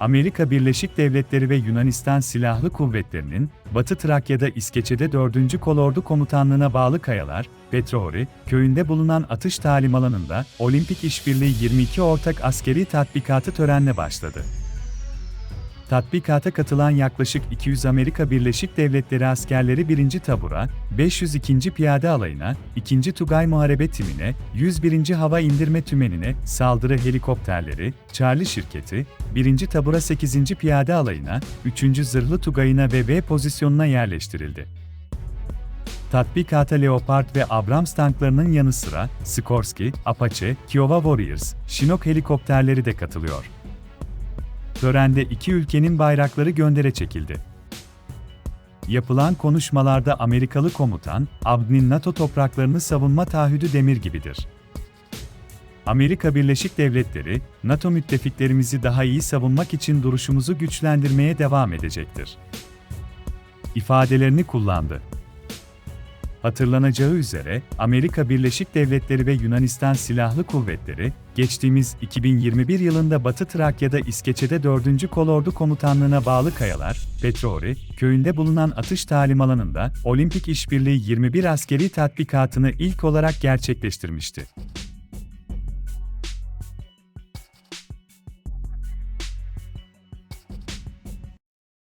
Amerika Birleşik Devletleri ve Yunanistan Silahlı Kuvvetleri'nin Batı Trakya'da İskeçe'de 4. Kolordu Komutanlığı'na bağlı Kayalar, Petrohori, köyünde bulunan atış talim alanında Olimpik İşbirliği 22 ortak askeri tatbikatı törenle başladı. Tatbikata katılan yaklaşık 200 Amerika Birleşik Devletleri askerleri 1. Tabura, 502. Piyade Alayı'na, 2. Tugay Muharebe Timine, 101. Hava İndirme Tümeni'ne, saldırı helikopterleri, Charlie şirketi, 1. Tabura 8. Piyade Alayı'na, 3. Zırhlı Tugayı'na ve V pozisyonuna yerleştirildi. Tatbikata Leopard ve Abrams tanklarının yanı sıra Skorsky, Apache, Kiowa Warriors, Chinook helikopterleri de katılıyor. Törende iki ülkenin bayrakları göndere çekildi. Yapılan konuşmalarda Amerikalı komutan, Abd'nin NATO topraklarını savunma taahhüdü demir gibidir. Amerika Birleşik Devletleri, NATO müttefiklerimizi daha iyi savunmak için duruşumuzu güçlendirmeye devam edecektir. ifadelerini kullandı. Hatırlanacağı üzere, Amerika Birleşik Devletleri ve Yunanistan Silahlı Kuvvetleri, geçtiğimiz 2021 yılında Batı Trakya'da İskeçe'de 4. Kolordu Komutanlığı'na bağlı Kayalar, Petrohori, köyünde bulunan atış talim alanında Olimpik İşbirliği 21 askeri tatbikatını ilk olarak gerçekleştirmişti.